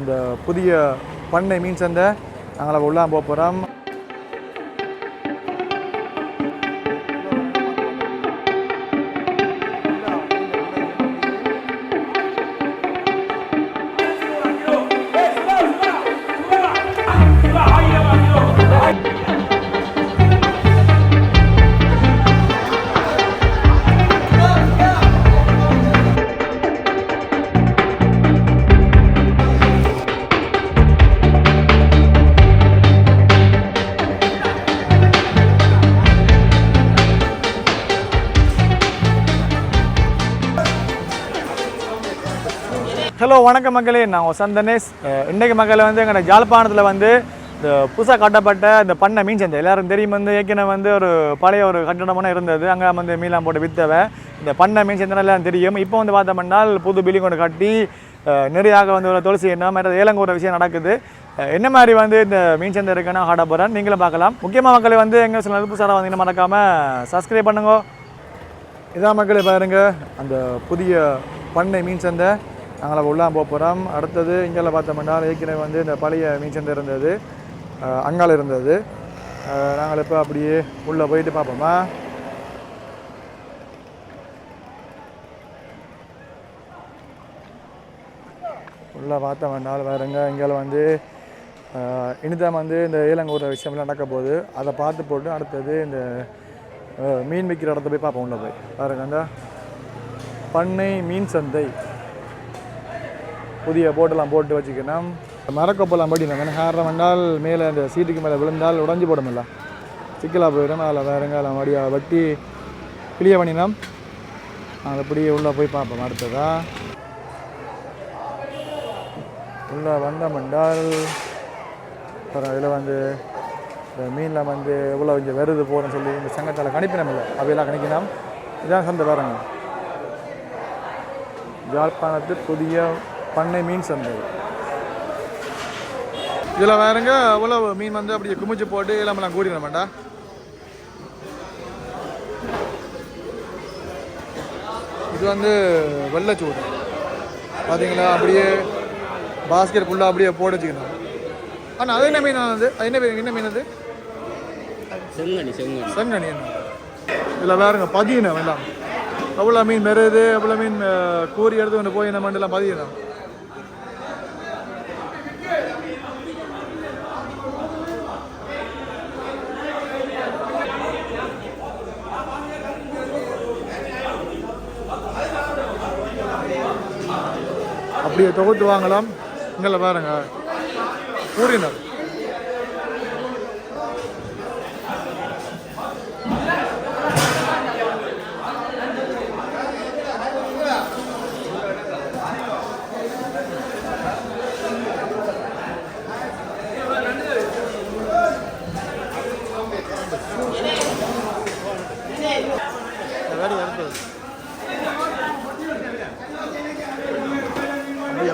இந்த புதிய பண்ணை மீன் சந்தை. நாங்கள் உள்ளே போக போகிறோம் ஹலோ வணக்கம் மக்களே. நான் சந்தனேஷ் தனேஷ். இன்றைக்கு மக்களை வந்து எங்களோட ஜாழ்ப்பாணத்தில் வந்து இந்த புதுசாக கட்டப்பட்ட இந்த பண்ணை மீன் சந்தை. எல்லாரும் தெரியும் வந்து ஏற்கனவே வந்து ஒரு பழைய ஒரு கட்டடமான இருந்தது. அங்கே வந்து மீனாம் போட்டு விற்றவை இந்த பண்ணை மீன் சந்தை எல்லாம் தெரியும். இப்போ வந்து பார்த்தோம்னா புது பில்டிங் கொண்டு கட்டி நிறையாக வந்து ஒரு துளசி என்ன மாதிரி ஏலங்க விஷயம் நடக்குது. என்ன மாதிரி வந்து இந்த மீன் சந்தை இருக்குன்னா ஆட போகிறேன் நீங்களும் பார்க்கலாம். முக்கியமாக மக்களை வந்து எங்கே சில புதுசாக வந்தீங்கன்னா மறக்காமல் சப்ஸ்கிரைப் பண்ணுங்க. இதான் மக்களை பாருங்கள் அந்த புதிய பண்ணை மீன் சந்தை. நாங்கள் உள்ளே போக போகிறோம் அடுத்தது இங்கெல்லாம் பார்த்தோம்னா ஏற்கனவே வந்து இந்த பழைய மீன் சந்தை இருந்தது. அஹ் அங்கால இருந்தது. நாங்கள் இப்போ அப்படியே உள்ளே போயிட்டு பார்ப்போமா? உள்ளே பார்த்த வேண்டால் வேறுங்க இங்கே வந்து இனிதான் வந்து இந்த ஏலங்கூர விஷயம்லாம் நடக்க போகுது. அதை பார்த்து போட்டு அடுத்தது இந்த மீன் விற்கிற இடத்த போய் பார்ப்போம் உள்ளே போய். பாருங்க அந்த பண்ணை மீன் சந்தை. புதிய போட்டெல்லாம் போட்டு வச்சுக்கணும். மரக்கொப்பெல்லாம் படிக்கணும் நம்ம ஹேரம் வந்தால் மேலே அந்த சீட்டுக்கு மேலே விழுந்தால் உடஞ்சி போடுமில்ல. சிக்கலாக போயிடும். அதில் வேறுங்க வடியாக மடியாக வெட்டி கிளிய பண்ணினோம். அதை அப்படியே உள்ளே போய் பார்ப்போம். அடுத்ததா? உள்ளே வந்தோம் என்றால் அப்புறம் இதில் வந்து இந்த மீனில் வந்து எவ்வளோ இங்கே வருது போகிறேன்னு சொல்லி இந்த சங்கத்தால் கணிப்பினம் இல்லை அவையெல்லாம் கணிக்கணும் இதான் சந்தை பாருங்க யாழ்ப்பாணத்து புதிய பண்ணை மீன் சந்தை. இதில் வேறுங்க எவ்வளோ மீன் வந்து அப்படியே குமிச்சு போட்டு இல்லாமலாம் கூடிட மாட்டா இது வந்து வெள்ளைச்சூடு பார்த்தீங்களா? அப்படியே பாஸ்கெட் ஃபுல்லாக அப்படியே போட்டு வச்சுக்கணும். ஆனால் அது என்ன மீன் அது? அது என்ன மீன் என்ன மீன் அது? செங்கனி செங்கனி. செங்கனி என்ன? இதில் வேறுங்க பதியணும் எல்லாம். எவ்வளோ மீன் மெருது எவ்வளோ மீன் கூறி எடுத்து கொண்டு போய் நம்ம எல்லாம் பதியணும் அப்படியே தொகுத்து வாங்கலாம். இங்கே பாருங்க. கூறினர் வேறு அடுத்தது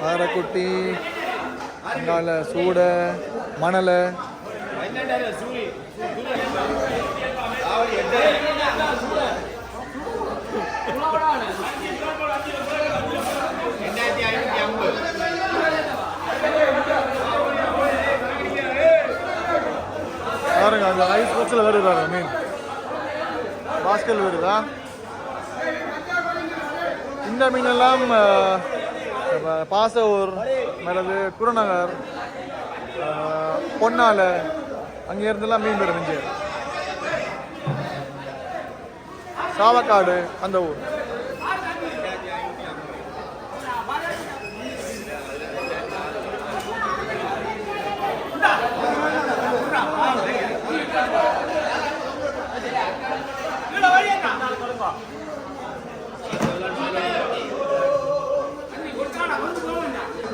பாறைக்குட்டி அங்கால சூடை மணலை. பாருங்க அந்த ஐஸ் பாக்ஸில் வருது பாருங்க மீன் பாஸ்கல் வருதா இந்த மீனெல்லாம் பாசவூர் மேலது குருநகர் பொன்னால பொன்னாலை அங்கே இருந்தெல்லாம் மீன் வரும் இங்கே. சாவக்காடு அந்த ஊர்.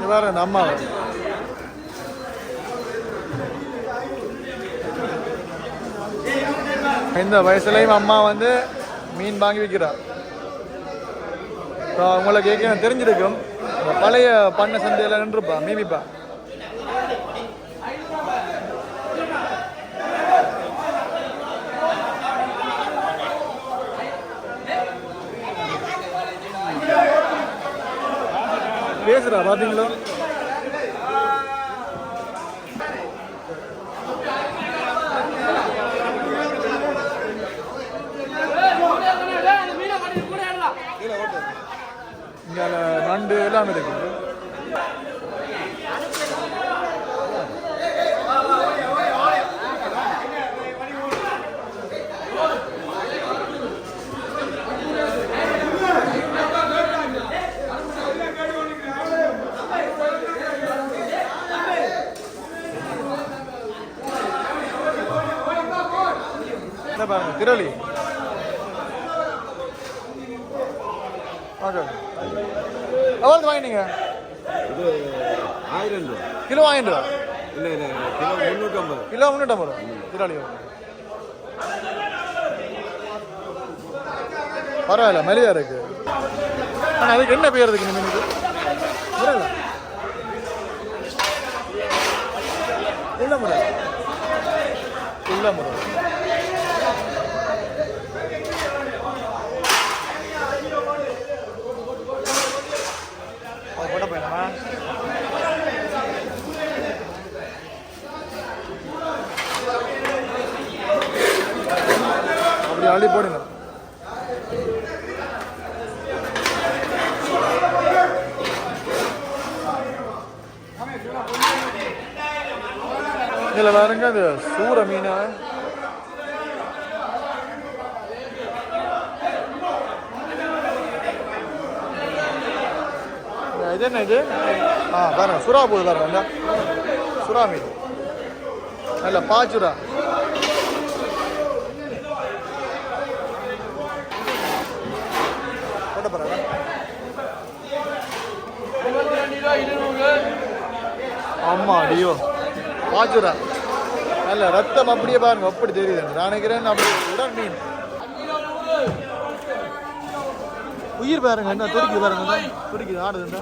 இங்கே வேற நம்ம இந்த வயசுலையும் அம்மா வந்து மீன் வாங்கி விற்கிறார் அவங்கள கேட்க தெரிஞ்சிருக்கும். பழைய பண்ணை சந்தையில் நின்றுப்பா மீமிப்பா. பேசுறா பாத்தீங்களா? இங்க நண்டு எல்லாம் இருக்கு என்ன பாருங்க திரளி. ஓகே எவ்வளோ வாங்கினீங்க? இது ஆயிரம் ரூபா. கிலோ வாங்கிட்டு வா இல்லை இல்லை கிலோ முந்நூற்றம்பது. கிலோ முன்னூற்றம்பது ரூபா. திராளி பரவாயில்ல மலிவா இருக்கு. ஆனால் அதுக்கு என்ன பேர் இருக்கு மீனுக்கு பரவாயில்ல உள்ள முறை உள்ள முறை போட்ட போயிடலாமா தள்ளி போடுங்க. இதில் பாருங்க அது சூற மீனா. இது என்ன இது? ஆ பாருங்க சுறா போகுது பாருங்க சுறா மீன். நல்ல பாச்சுரா போட்ட பாருங்க ஆமா அடியோ. பாச்சுரா நல்ல ரத்தம் அப்படியே பாருங்க அப்படி தெரியுது நான் நினைக்கிறேன் அப்படி உடன். மீன் உயிர் பாருங்க என்ன துடிக்குது பாருங்க. துடிக்குது ஆடுது இந்த.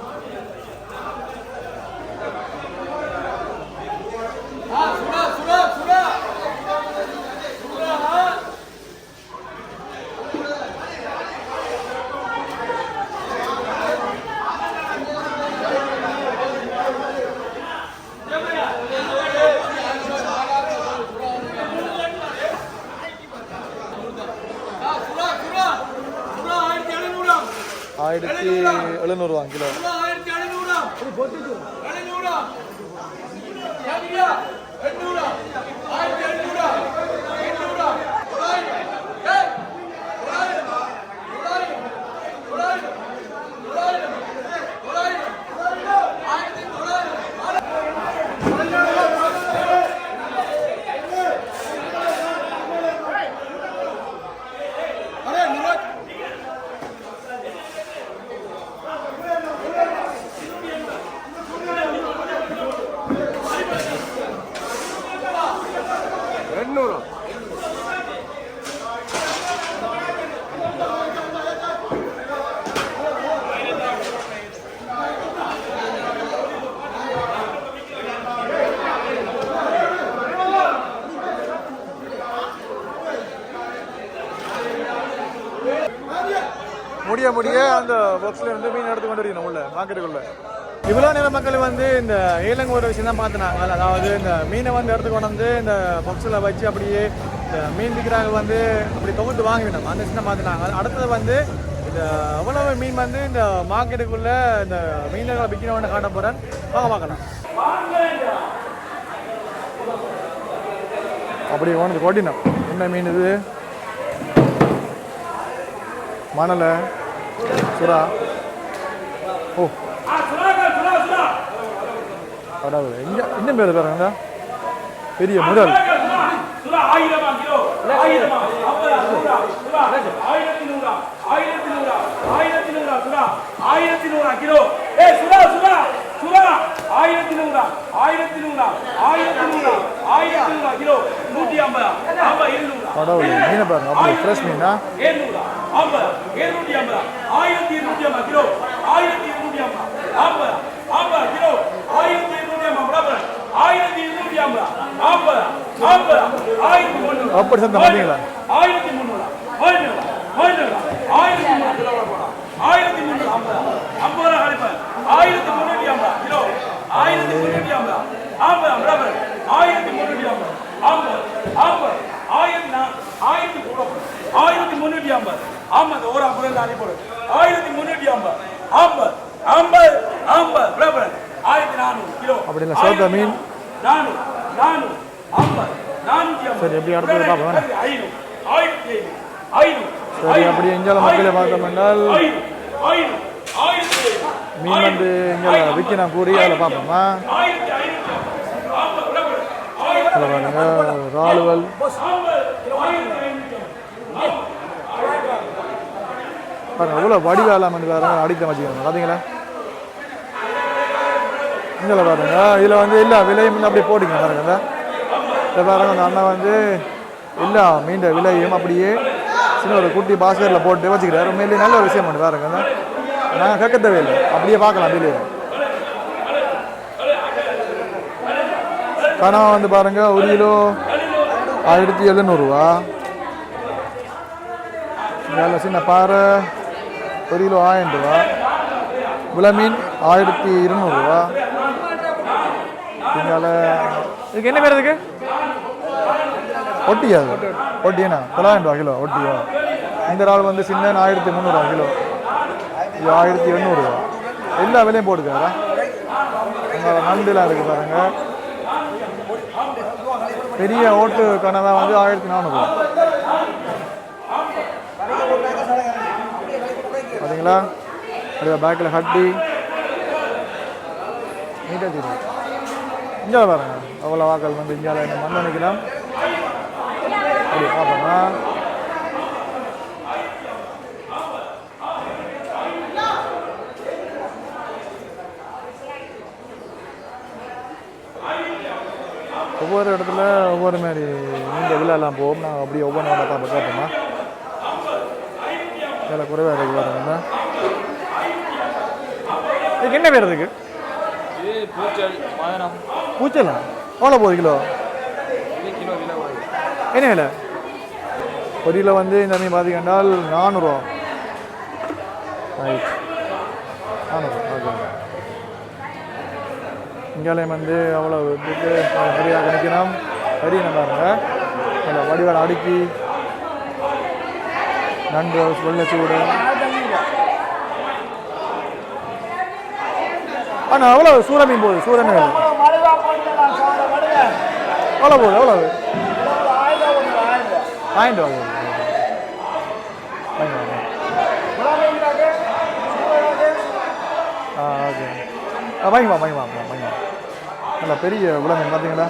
ஆயிரத்தி எழுநூறுவா முடிய முடிய அந்த பாக்ஸ்ல இருந்து மீன் எடுத்து கொண்டு வரணும் உள்ள மார்க்கெட்டுக்குள்ள இவ்வளோ நேர மக்கள் வந்து இந்த ஏலங்க ஒரு விஷயம் தான் பார்த்துனாங்க. அதாவது இந்த மீனை வந்து எடுத்து கொண்டு வந்து இந்த பாக்ஸில் வச்சு அப்படியே இந்த மீன் விற்கிறாங்க வந்து அப்படி தொகுத்து வாங்கிவிடும் அந்த விஷயம் பார்த்துனாங்க. அடுத்தது வந்து இந்த எவ்வளவு மீன் வந்து இந்த மார்க்கெட்டுக்குள்ள இந்த மீனர்களை விற்கிறவன காட்ட போகிறேன் வாங்க பார்க்கலாம். அப்படி ஒன்று கொட்டினோம். என்ன மீன் இது? மணலை. சுறா. ஓ. கடவுள் எங்க இன்னும் பேர் பாருங்க. பெரிய முதல். சுறா கிலோ ஆயிரத்தி நூறா ஆயிரத்தி ஆயிரத்தி ஆயிரத்தி நூறா கிலோ ஏ சுறா சுறா சுறா ஆயிரத்தி நூறா? ஆயிரத்தி நூறா ஆயிரத்தி நூறா ஆயிரத்தி நூறா கிலோ நூற்றி ஐம்பதா ஐம்பது இருநூறா கடவுளே மீனை பாருங்க அப்படி ஃப்ரெஷ் மீனா ஏழ்நூறா ஐம்பது இருநூற்றி ஐம்பதா? ஆயிரத்தி இருநூற்றி ஐம்பது கிலோ ஆயிரத்தி இருநூற்றி ஐம்பது? ஐம்பது ஐம்பது கிலோ ஆயிரத்தி இருநூற்றி ஐம்பது ஆயிரத்தி இருநூற்றி ஐம்பது? ஐம்பது ஐம்பது ஆயிரத்தி முந்நூறு அப்படி சத்தம் பார்த்தீங்களா? ஆயிரத்தி முந்நூறு ஆயிரத்தி ஆயிரத்தி ஆயிரத்தி முந்நூறு கிலோ போடா ஆயிரத்தி முந்நூறு ஐம்பது? ஐம்பது ரூபா ஆயிரத்தி முந்நூற்றி ஐம்பது? கிலோ ஆயிரத்தி முந்நூற்றி ஐம்பது? ஐம்பது பராபர்? ஆயிரத்தி முந்நூற்றி ஐம்பது? ஐம்பது ஐம்பது ஆயிரத்தி. ஆயிரத்தி முந்நூற்றி ஐம்பது? ஐம்பது ஒரு ஐம்பது அணி போடு. ஆயிரத்தி முந்நூற்றி ஐம்பது. ஐம்பது ஐம்பது ஐம்பது. ஆயிரத்தி நானூறு கிலோ. அப்படி இல்லை, சோத்த மீன். நானூறு நானூறு ஐம்பது ஐம்பது. சரி, எப்படி அடுத்தது பார்ப்போம், வேணா? ஐநூறு. ஆயிரத்தி ஐநூறு ஐநூறு சரி, அப்படி எங்கேயால மக்களை பார்த்தோம் என்றால் மீன் வந்து இங்கே விற்கணும் கூறி அதில் பார்ப்போமா? இதில் பாருங்க ராலுவல் பாருங்க அவ்வளோ வடிவேலாம் வந்து பாருங்க அடித்த வச்சுக்கணும் பார்த்தீங்களா இங்கே பாருங்க இதில் வந்து இல்லை விலையும் அப்படியே போட்டுக்கணும் பாருங்க இந்த பாருங்க அந்த அண்ணன் வந்து இல்லை மீண்ட விலையும் அப்படியே சின்ன ஒரு குட்டி பாஸ்கரில் போட்டு வச்சுக்கிறாரு. உண்மையிலேயே நல்ல ஒரு விஷயம் பண்ணி பாருங்க நாங்கள் கேட்க தேவையில்லை அப்படியே பார்க்கலாம் வெளியே. கனவா வந்து பாருங்க ஒரு கிலோ ஆயிரத்தி எழுநூறுவா. நல்ல சின்ன பாறை. ஒரு கிலோ ஆயிரம் ரூபா. விளமீன் ஆயிரத்தி இருநூறுவா இங்கால இதுக்கு என்ன பேர் இதுக்கு? ஒட்டியா அது. ஒட்டியண்ணா தொள்ளாயிரம் ரூபா கிலோ ஒட்டியா இந்த இறால் வந்து சின்ன ஆயிரத்தி முந்நூறுவா கிலோ. இது ஆயிரத்தி எண்ணூறுவா எல்லா விலையும் போட்டுக்காரா? அங்கே நண்டுலாம் இருக்குது பாருங்க. பெரிய ஓட்டு கனவா வந்து ஆயிரத்தி நானூறுவா பார்த்தீங்களா அடுத்த பேக்கில் ஹட்டி நீட்டாக தெரியும் இங்கே பாருங்க. அவ்வளோ வாக்கள் வந்து இங்கே என்ன மண் நினைக்கலாம் அப்படி பார்ப்போம்னா ஒவ்வொரு இடத்துல ஒவ்வொரு மாதிரி நீண்ட விழாலாம் போகும் நான் அப்படியே ஒவ்வொன்றா ஒன்றா விலை குறைவாக இருக்கு பாருங்க இதுக்கு என்ன பேர் இருக்கு பூச்சல் எவ்வளோ போகுது கிலோ? என்ன விலை? ஒரு கிலோ வந்து இந்த மீன் பார்த்தீங்கன்னா நானூறுவா ரைட் நானூறு ஓகே. இங்காலயம் வந்து அவ்வளோ இதுக்கு சரியாக நிற்கணும். சரி அதில் வடிவால் அடுக்கி. நண்டு வெள்ளை சூடு. அண்ணா எவ்வளோ சூற மீன் போகுது சூற மீன் எவ்வளோ போகுது எவ்வளோ ஆயிரம் ரூபா ஆ ஓகே. வாங்கிவா வாங்கிவா வாங்கிவா வாங்கி நல்லா பெரிய உலகம் பார்த்தீங்களா?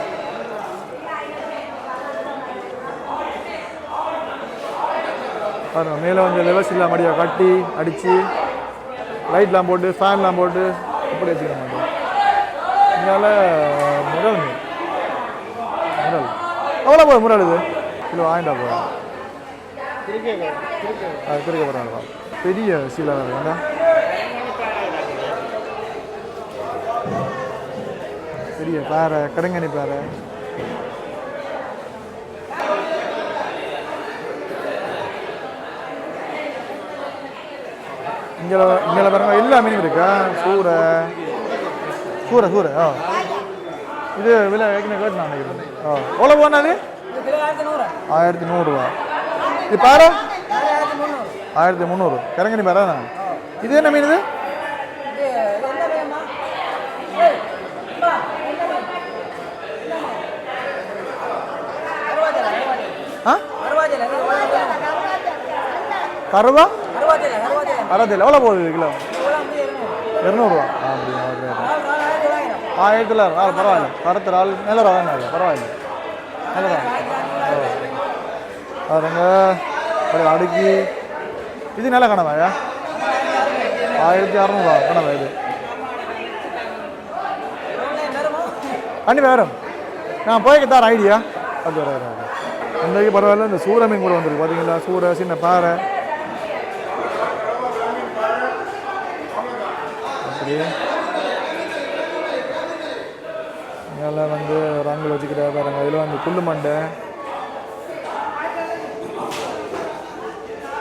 பாருங்கள் மேலே வந்து லெவல்ஸ் இல்லாமல் அடியாக கட்டி அடித்து லைட்லாம் போட்டு ஃபேன்லாம் போட்டு இப்படி வச்சுக்க மாட்டோம் இதனால முரல் மீன். முரல் அவ்வளோ போகுது முரல் இது? கிலோ ஆயிரம் ரூபா அது திருக்க போகிறாங்க பெரிய சீலாக இருக்குங்களா பெரிய பேரை கடங்கனி பேரை. இங்கே இங்கே பாருங்க எல்லா மீனும் இருக்கா? சூறை சூறை சூறை ஆ. இது விலை ஏற்கனவே கேட்டு நான் நினைக்கிறேன். ஆ. எவ்வளோ போனது ஆயிரத்தி நூறுரூவா இது பாரு. ஆயிரத்தி முந்நூறு. கிழங்கனி பாரு இது என்ன மீன் இது? கருவா? அறுபத்தில் எவ்வளோ போகுது கிலோ? இரநூறுவா? ஆ அப்படியா ஓகே ஓகே ஆயிரத்தில் ஆள் பரவாயில்ல. கருத்து ஆள் நல்ல ரகம் இல்லை பரவாயில்ல. நல்ல ரகம் பாருங்க. அப்படியே அடுக்கி. இது நல்ல கனவாயா ஆயிரத்தி அறநூறுவா கனவா இது? அண்ணி வேறும் நான் போய்க்கு தான் ஐடியா. அது வர இன்றைக்கு பரவாயில்ல இந்த சூற மீன் கூட வந்துருக்கு. பார்த்தீங்களா சூறை சின்ன பாறை. அப்படி மேலே வந்து ரங்கில் வச்சுக்கிட்டா பாருங்க. இதில் வந்து புல்லு மண்டை.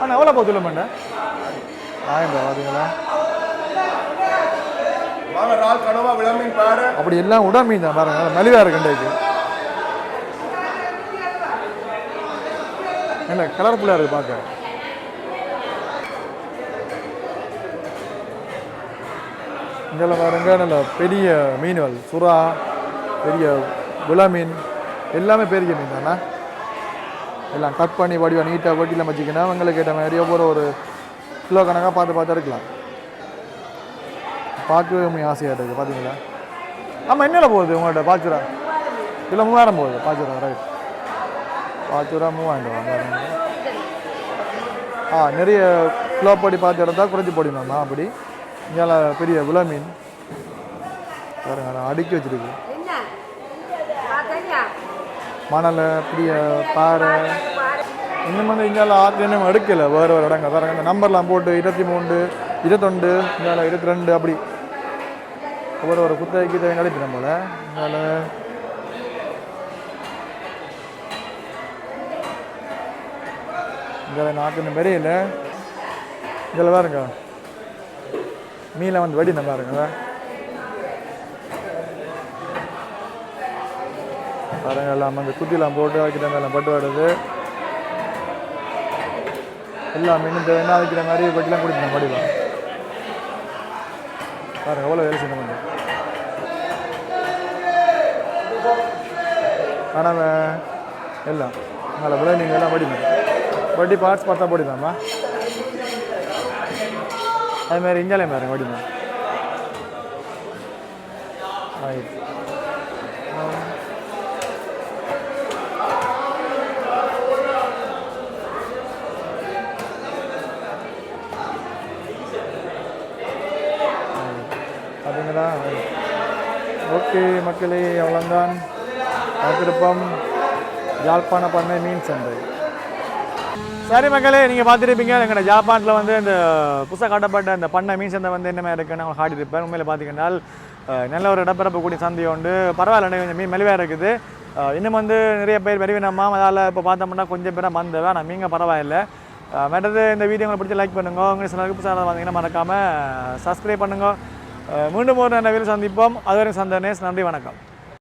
அண்ணா எவ்வளோ போகுது புல்லு மண்டை? ஆயிரம் ரூபா பார்த்தீங்களா அப்படி எல்லாம் உடல் மீன் தான் பாருங்க. மலிவாக இருக்கு இன்றைக்கு இல்லை கலர்ஃபுல்லாக இருக்குது பார்க்க இங்கெல்லாம் பாருங்க நல்ல பெரிய மீன்கள். சுறா பெரிய விளா மீன் எல்லாமே பெரிய மீன் தானே எல்லாம் கட் பண்ணி வடிவா நீட்டாக வட்டியில் வச்சுக்கணும் அவங்களுக்கு கேட்ட மாதிரி ஒவ்வொரு ஒரு கிலோ கணக்காக பார்த்து பார்த்து எடுக்கலாம். பார்க்கவே உண்மை ஆசையாக இருக்குது பார்த்தீங்களா ஆமாம் என்னல போகுது உங்கள்கிட்ட பாச்சுரா இல்லை மூவாயிரம் போகுது. பாச்சுரா ரைட் பாச்சுரா மூவாயிரம் ரூபா ஆ நிறைய கிலோ பொடி பார்த்து எடுத்தா குறைச்சி போடிமாம்மா அப்படி? இங்கே பெரிய விலை மீன் பாருங்க நான் அடுக்கி வச்சிருக்கு. என்ன? பார்த்தா மணல் பெரிய பாறை. இன்னும் வந்து இங்கே ஆற்று இன்னும் எடுக்கலை வேறு வேறு இடங்க. பாருங்க இந்த நம்பர்லாம் போட்டு இருபத்தி மூணு இருபத்தொண்டு இங்கே இருபத்தி ரெண்டு அப்படி. ஒவ்வொரு ஒரு குத்தகைக்கு தேவை கிடைக்கணும் போல இங்கே இங்கே நாக்கு இன்னும் பெரியல இதில் பாருங்க. மீனை வந்து வடி நல்லா பாருங்க. பாருங்க எல்லாம் அந்த குத்திலாம் போட்டு வைக்கிற மேலே பட்டு வருது. எல்லாம் மீன் தேவைன்னா வைக்கிற மாதிரி பட்டிலாம் குடிக்கணும் படிக்கலாம் பாருங்க எவ்வளோ வேலை செய்யணும் வந்து ஆனால் எல்லாம் நல்லா விலை நீங்கள் எல்லாம் படிங்க. வட்டி பார்ட்ஸ் பார்த்தா போடிதாம்மா? அது மாதிரி இஞ்சாலே பாருங்க வடிமா ஆயிடுச்சு பார்த்தீங்களா ஓகே மக்களே அவ்வளோதான் திருப்பம் யாழ்ப்பாண பண்ணை மீன் சந்தை. சரி மக்களே நீங்கள் பார்த்துருப்பீங்க எங்களோட ஜாப்பானில் வந்து இந்த புதுசாக காட்டப்பட்ட இந்த பண்ணை மீன் சந்தை வந்து என்ன மாதிரி இருக்குன்னு அவங்க காட்டியிருப்பேன் உண்மையில் பார்த்தீங்கன்னா நல்ல ஒரு இடப்பரப்பு கூடிய சந்தை உண்டு. பரவாயில்ல கொஞ்சம் மீன் மெலிவாக இருக்குது. இன்னும் வந்து நிறைய பேர் வெறிவினமா அதால் இப்போ பார்த்தோம்னா கொஞ்சம் பேராக வந்தவா நான் மீங்க பரவாயில்லை. மற்றது இந்த வீடியோ உங்களை பிடிச்சி லைக் பண்ணுங்க. உங்கள் சில புதுசாக வந்தீங்கன்னா மறக்காமல் சப்ஸ்கிரைப் பண்ணுங்க. மீண்டும் ஒரு நல்ல வீடியோ சந்திப்போம். அதுவரை சந்தனேஷ் நன்றி வணக்கம்.